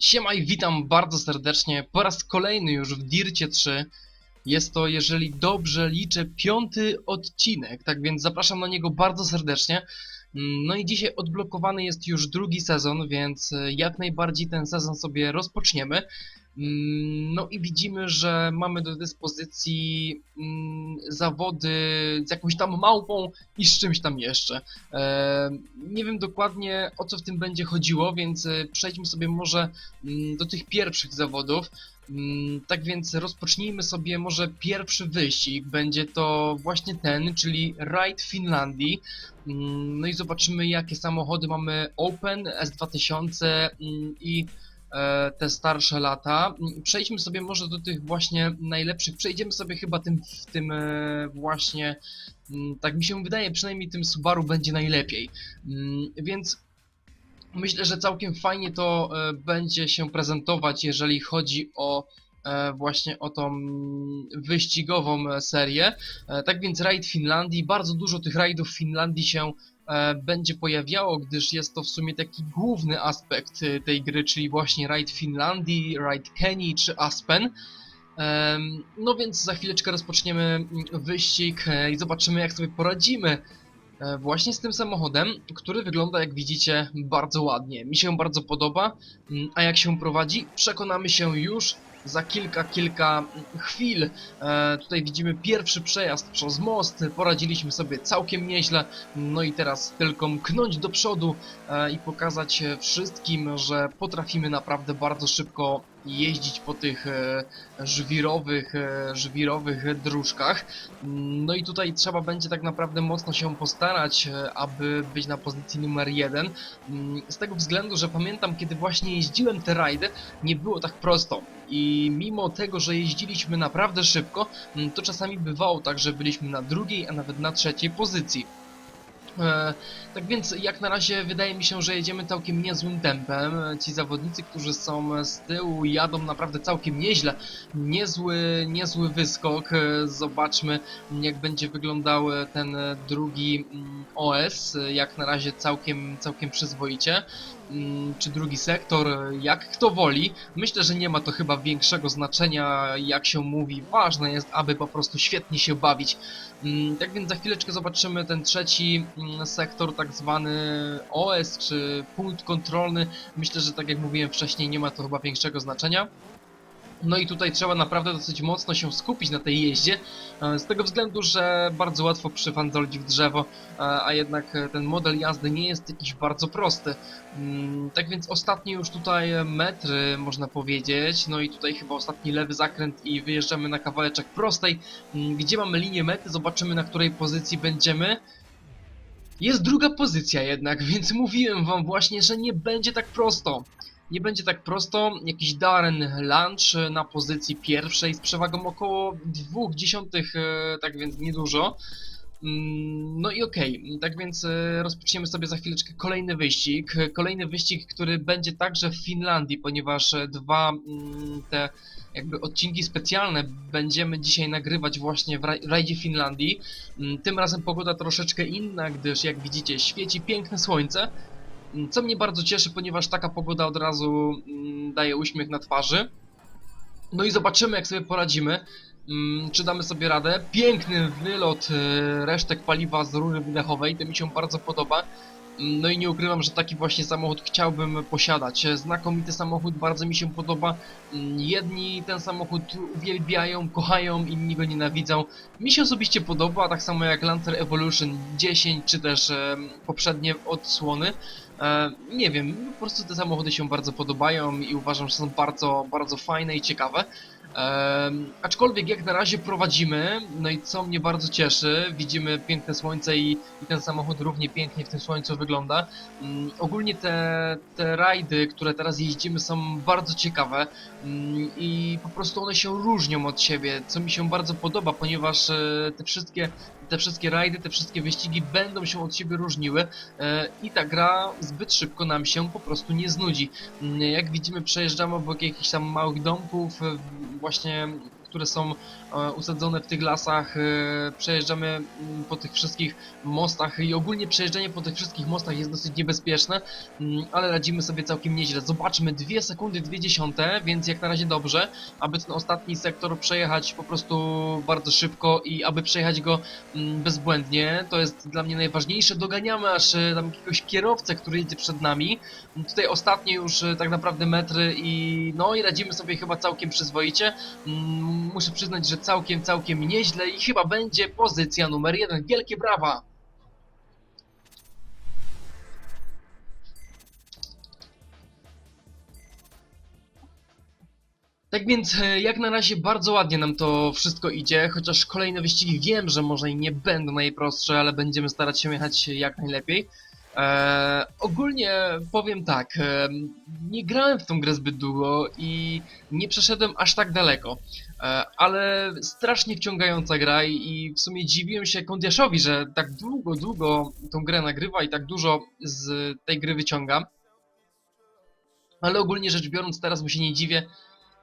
Siema i witam bardzo serdecznie po raz kolejny już w Dircie 3. Jest to, jeżeli dobrze liczę, piąty odcinek, tak więc zapraszam na niego bardzo serdecznie. Mm, No i dzisiaj odblokowany jest już drugi sezon, więc e, jak najbardziej ten sezon sobie rozpoczniemy. Mm, No i widzimy, że mamy do dyspozycji mm, zawody z jakąś tam małpą i z czymś tam jeszcze. E, Nie wiem dokładnie o co w tym będzie chodziło, więc e, przejdźmy sobie może mm, do tych pierwszych zawodów. Tak więc rozpocznijmy sobie może pierwszy wyścig. Będzie to właśnie ten, czyli Ride Finlandii. No i zobaczymy jakie samochody mamy Open, S2000 mm, i te starsze lata. Mm, Przejdźmy sobie może do tych właśnie najlepszych. Przejdziemy sobie chyba tym w tym e, właśnie mm, tak mi się wydaje, przynajmniej tym Subaru będzie najlepiej. Mm, Więc myślę, że całkiem fajnie to e, będzie się prezentować, jeżeli chodzi o e, właśnie o tą wyścigową e, serię. E, Tak więc rajd Finlandii, bardzo dużo tych rajdów w Finlandii się e, będzie pojawiało, gdyż jest to w sumie taki główny aspekt e, tej gry, czyli właśnie rajd Finlandii, rajd Kenii czy Aspen. No więc za chwileczkę rozpoczniemy mm, wyścig e, i zobaczymy jak sobie poradzimy e, właśnie z tym samochodem, który wygląda jak widzicie bardzo ładnie. Mi się bardzo podoba, mm, a jak się prowadzi przekonamy się już za kilka, kilka chwil. E, Tutaj widzimy pierwszy przejazd przez most, poradziliśmy sobie całkiem nieźle, no i teraz tylko mknąć do przodu e, i pokazać wszystkim, że potrafimy naprawdę bardzo szybko jeździć po tych e, żwirowych, e, żwirowych dróżkach. No i tutaj trzeba będzie tak naprawdę mocno się postarać, e, aby być na pozycji numer jeden. Mm, Z tego względu, że pamiętam, kiedy właśnie jeździłem te rajdy, nie było tak prosto. I mimo tego, że jeździliśmy naprawdę szybko, mm, to czasami bywało tak, że byliśmy na drugiej, a nawet na trzeciej pozycji. E, tak więc jak na razie wydaje mi się, że jedziemy całkiem niezłym tempem. Ci zawodnicy, którzy są z tyłu jadą naprawdę całkiem nieźle. Niezły, niezły wyskok. E, Zobaczmy jak będzie wyglądał ten drugi mm, OS. Jak na razie całkiem, całkiem przyzwoicie. Mm, Czy drugi sektor, jak kto woli. Myślę, że nie ma to chyba większego znaczenia, jak się mówi. Ważne jest, aby po prostu świetnie się bawić. Mm, Tak więc za chwileczkę zobaczymy ten trzeci mm, sektor, tak zwany OS, czy punkt kontrolny. Myślę, że tak jak mówiłem wcześniej, nie ma to chyba większego znaczenia. No i tutaj trzeba naprawdę dosyć mocno się skupić na tej jeździe, e, z tego względu, że bardzo łatwo przyfandolić w drzewo, e, a jednak e, ten model jazdy nie jest jakiś bardzo prosty. Mm, Tak więc ostatnie już tutaj metry, można powiedzieć, no i tutaj chyba ostatni lewy zakręt i wyjeżdżamy na kawałeczek prostej, Mm, gdzie mamy linię mety, zobaczymy na której pozycji będziemy. Jest druga pozycja jednak, więc mówiłem wam właśnie, że nie będzie tak prosto. Nie będzie tak prosto. Jakiś Darren Lunch na pozycji pierwszej z przewagą około 0,2, e, tak więc niedużo. Mm, No i okej, tak więc e, rozpoczniemy sobie za chwileczkę kolejny wyścig. Kolejny wyścig, który będzie także w Finlandii, ponieważ dwa mm, te jakby odcinki specjalne będziemy dzisiaj nagrywać właśnie w raj- rajdzie Finlandii. Mm, Tym razem pogoda troszeczkę inna, gdyż jak widzicie świeci piękne słońce, co mnie bardzo cieszy, ponieważ taka pogoda od razu mm, daje uśmiech na twarzy. No i zobaczymy jak sobie poradzimy. Mm, Czy damy sobie radę? Piękny wylot e, resztek paliwa z rury wydechowej, to mi się bardzo podoba. Mm, No i nie ukrywam, że taki właśnie samochód chciałbym posiadać. Znakomity samochód, bardzo mi się podoba. Jedni ten samochód uwielbiają, kochają, inni go nienawidzą. Mi się osobiście podoba, tak samo jak Lancer Evolution 10, czy też poprzednie odsłony. E, nie wiem, po prostu te samochody się bardzo podobają i uważam, że są bardzo, bardzo fajne i ciekawe. Em, aczkolwiek jak na razie prowadzimy, no i co mnie bardzo cieszy, widzimy piękne słońce i, i ten samochód równie pięknie w tym słońcu wygląda. Mm, ogólnie te, te rajdy, które teraz jeździmy są bardzo ciekawe mm, i po prostu one się różnią od siebie, co mi się bardzo podoba, ponieważ e, te wszystkie te wszystkie rajdy, te wszystkie wyścigi będą się od siebie różniły e, i ta gra zbyt szybko nam się po prostu nie znudzi. Mm, Jak widzimy przejeżdżamy obok jakichś tam małych domków, e, właśnie które są e, usadzone w tych lasach, e, przejeżdżamy mm, po tych wszystkich mostach i ogólnie przejeżdżanie po tych wszystkich mostach jest dosyć niebezpieczne, mm, ale radzimy sobie całkiem nieźle. Zobaczmy, 2 sekundy 2 dziesiąte, więc jak na razie dobrze, aby ten ostatni sektor przejechać po prostu bardzo szybko i aby przejechać go mm, bezbłędnie, to jest dla mnie najważniejsze. Doganiamy aż e, tam jakiegoś kierowcę, który jedzie przed nami. Tutaj ostatnie już tak naprawdę metry i no i radzimy sobie chyba całkiem przyzwoicie. Muszę przyznać, że całkiem, całkiem nieźle i chyba będzie pozycja numer jeden. Wielkie brawa! Tak więc e, jak na razie bardzo ładnie nam to wszystko idzie, chociaż kolejne wyścigi wiem, że może i nie będą najprostsze, ale będziemy starać się jechać jak najlepiej. Eee, ogólnie powiem tak, em, nie grałem w tą grę zbyt długo i nie przeszedłem aż tak daleko, e, ale strasznie wciągająca gra i, i w sumie dziwiłem się Kondiaszowi, że tak długo, długo tą grę nagrywa i tak dużo z tej gry wyciąga. Ale ogólnie rzecz biorąc teraz mu się nie dziwię,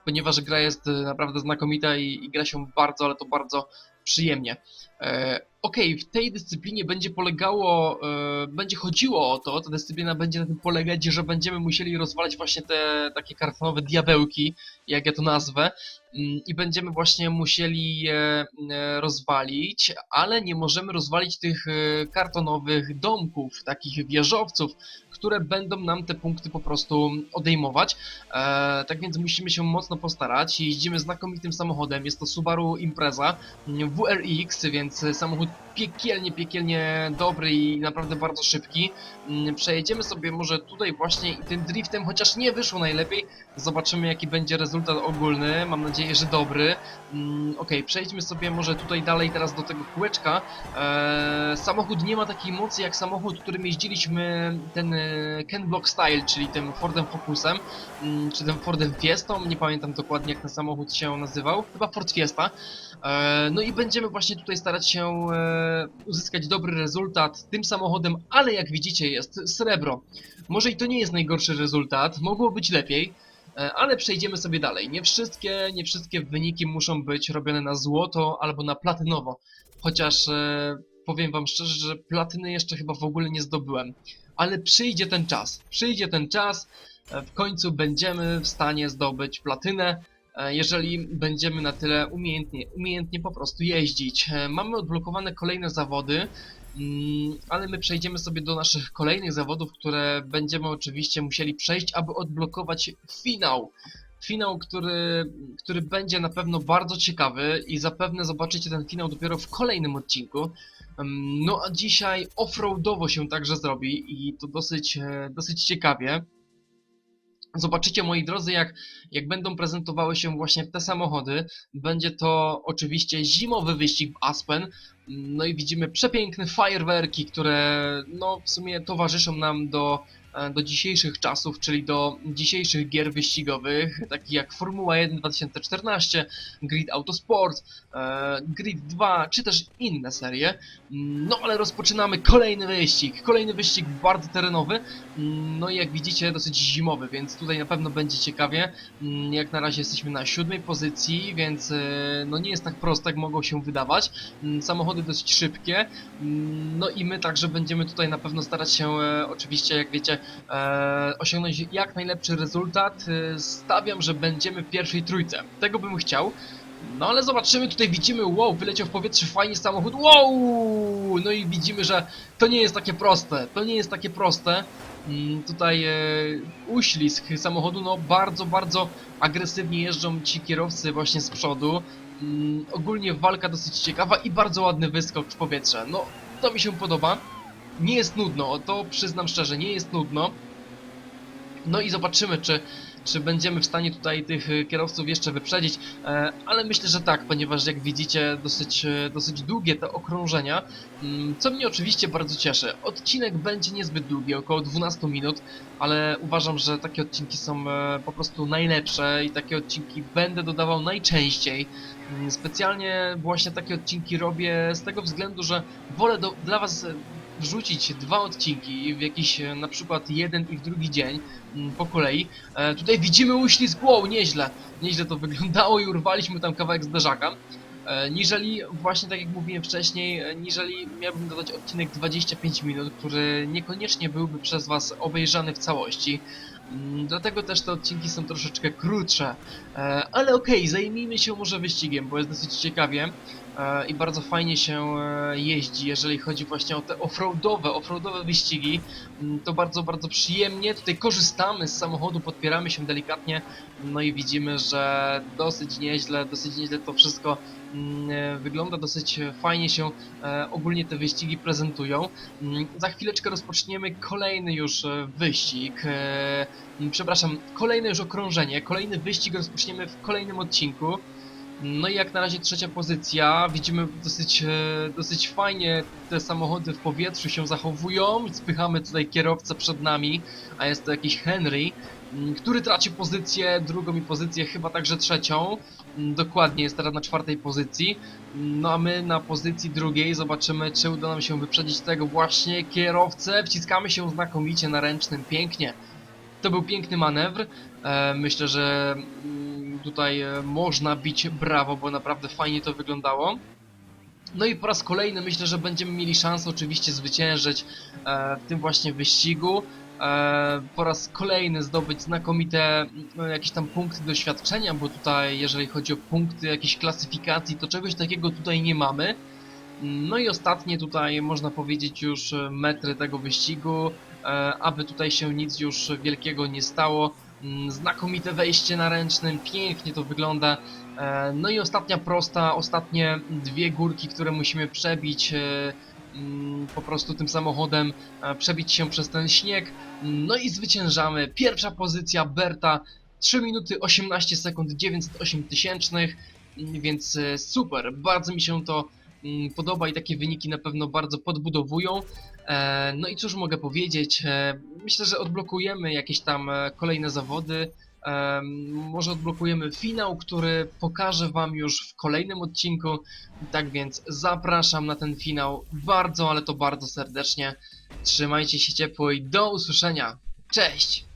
ponieważ gra jest e, naprawdę znakomita i, i gra się bardzo, ale to bardzo przyjemnie. E, Okej, w tej dyscyplinie będzie polegało, e, będzie chodziło o to, ta dyscyplina będzie na tym polegać, że będziemy musieli rozwalać właśnie te takie kartonowe diabełki, jak ja to nazwę, i będziemy właśnie musieli je e, rozwalić, ale nie możemy rozwalić tych e, kartonowych domków, takich wieżowców, które będą nam te punkty po prostu odejmować. E, tak więc musimy się mocno postarać. Jeździmy znakomitym samochodem, jest to Subaru Impreza mm, WRX, więc samochód piekielnie, piekielnie dobry i naprawdę bardzo szybki. Mm, Przejedziemy sobie może tutaj właśnie tym driftem, chociaż nie wyszło najlepiej. Zobaczymy jaki będzie rezultat ogólny, mam nadzieję, że dobry. Mm, Ok, przejdźmy sobie może tutaj dalej teraz do tego kółeczka. E, samochód nie ma takiej mocy jak samochód, którym jeździliśmy ten e, Ken Block Style, czyli tym Fordem Focusem, mm, czy tym Fordem Fiestą, nie pamiętam dokładnie jak ten samochód się nazywał, chyba Ford Fiesta. E, No i będziemy właśnie tutaj starać się e, uzyskać dobry rezultat tym samochodem, ale jak widzicie jest srebro. Może i to nie jest najgorszy rezultat, mogło być lepiej, ale przejdziemy sobie dalej. Nie wszystkie, nie wszystkie wyniki muszą być robione na złoto albo na platynowo, chociaż e, powiem wam szczerze, że platyny jeszcze chyba w ogóle nie zdobyłem. Ale przyjdzie ten czas, przyjdzie ten czas, e, w końcu będziemy w stanie zdobyć platynę, e, jeżeli będziemy na tyle umiejętnie, umiejętnie po prostu jeździć. E, Mamy odblokowane kolejne zawody, ale my przejdziemy sobie do naszych kolejnych zawodów, które będziemy oczywiście musieli przejść, aby odblokować finał. Finał, który, który będzie na pewno bardzo ciekawy i zapewne zobaczycie ten finał dopiero w kolejnym odcinku. Em, No a dzisiaj offroadowo się także zrobi i to dosyć, e, dosyć ciekawie. Zobaczycie moi drodzy, jak, jak będą prezentowały się właśnie te samochody. Będzie to oczywiście zimowy wyścig w Aspen. No i widzimy przepiękne fajerwerki, które no w sumie towarzyszą nam do, do dzisiejszych czasów, czyli do dzisiejszych gier wyścigowych, takich jak Formuła 1 2014, Grid Autosport, e, Grid 2, czy też inne serie. No ale rozpoczynamy kolejny wyścig, kolejny wyścig bardzo terenowy, no i jak widzicie dosyć zimowy, więc tutaj na pewno będzie ciekawie. Mm, Jak na razie jesteśmy na siódmej pozycji, więc e, no nie jest tak prosto jak mogło się wydawać. Mm, Samochody dosyć szybkie, Mm, no i my także będziemy tutaj na pewno starać się e, oczywiście, jak wiecie, e, osiągnąć jak najlepszy rezultat. E, Stawiam, że będziemy w pierwszej trójce. Tego bym chciał. No ale zobaczymy, tutaj widzimy, wow, wyleciał w powietrze fajnie samochód, wow! No i widzimy, że to nie jest takie proste, to nie jest takie proste. Mm, Tutaj e, uślizg samochodu, no bardzo, bardzo agresywnie jeżdżą ci kierowcy właśnie z przodu. Mm, Ogólnie walka dosyć ciekawa i bardzo ładny wyskok w powietrze. No, to mi się podoba. Nie jest nudno, to przyznam szczerze, nie jest nudno. No i zobaczymy, czy, czy będziemy w stanie tutaj tych y, kierowców jeszcze wyprzedzić, e, ale myślę, że tak, ponieważ jak widzicie dosyć, e, dosyć długie te okrążenia, mm, co mnie oczywiście bardzo cieszy. Odcinek będzie niezbyt długi, około 12 minut, ale uważam, że takie odcinki są e, po prostu najlepsze i takie odcinki będę dodawał najczęściej. Mm, Specjalnie właśnie takie odcinki robię z tego względu, że wolę do, dla was e, wrzucić dwa odcinki w jakiś e, na przykład jeden i w drugi dzień mm, po kolei. E, tutaj widzimy uślizg, wow, nieźle, nieźle to wyglądało i urwaliśmy tam kawałek zderzaka. E, niżeli, właśnie tak jak mówiłem wcześniej, niżeli miałbym dodać odcinek 25 minut, który niekoniecznie byłby przez Was obejrzany w całości. Mm, Dlatego też te odcinki są troszeczkę krótsze. Ale okej, zajmijmy się może wyścigiem, bo jest dosyć ciekawie i bardzo fajnie się e, jeździ, jeżeli chodzi właśnie o te offroadowe, offroadowe wyścigi. Mm, To bardzo, bardzo przyjemnie. Tutaj korzystamy z samochodu, podpieramy się delikatnie, no i widzimy, że dosyć nieźle, dosyć nieźle to wszystko mm, e, wygląda, dosyć fajnie się e, ogólnie te wyścigi prezentują. Mm, Za chwileczkę rozpoczniemy kolejny już e, wyścig. e, Przepraszam, kolejne już okrążenie, kolejny wyścig rozpoczniemy w kolejnym odcinku. No i jak na razie trzecia pozycja. Widzimy dosyć, e, dosyć fajnie te samochody w powietrzu się zachowują. Spychamy tutaj kierowcę przed nami, a jest to jakiś Henry, m, który traci pozycję, drugą i pozycję, chyba także trzecią. M, Dokładnie, jest teraz na czwartej pozycji. No a my na pozycji drugiej zobaczymy, czy uda nam się wyprzedzić tego właśnie kierowcę. Wciskamy się znakomicie na ręcznym, pięknie. To był piękny manewr. E, myślę, że mm, tutaj e, można bić brawo, bo naprawdę fajnie to wyglądało. No i po raz kolejny myślę, że będziemy mieli szansę oczywiście zwyciężyć e, w tym właśnie wyścigu. E, po raz kolejny zdobyć znakomite no, jakieś tam punkty doświadczenia, bo tutaj jeżeli chodzi o punkty jakiejś klasyfikacji, to czegoś takiego tutaj nie mamy. No i ostatnie tutaj można powiedzieć już metry tego wyścigu, aby tutaj się nic już wielkiego nie stało. Mm, Znakomite wejście na ręcznym, pięknie to wygląda. E, No i ostatnia prosta, ostatnie dwie górki, które musimy przebić e, mm, po prostu tym samochodem, e, przebić się przez ten śnieg. No i zwyciężamy. Pierwsza pozycja Berta, 3 minuty 18 sekund 908 tysięcznych, mm, więc super, bardzo mi się to podoba i takie wyniki na pewno bardzo podbudowują. E, No i cóż mogę powiedzieć? E, Myślę, że odblokujemy jakieś tam e, kolejne zawody. Może odblokujemy finał, który pokażę Wam już w kolejnym odcinku. Tak więc zapraszam na ten finał bardzo, ale to bardzo serdecznie. Trzymajcie się ciepło i do usłyszenia. Cześć!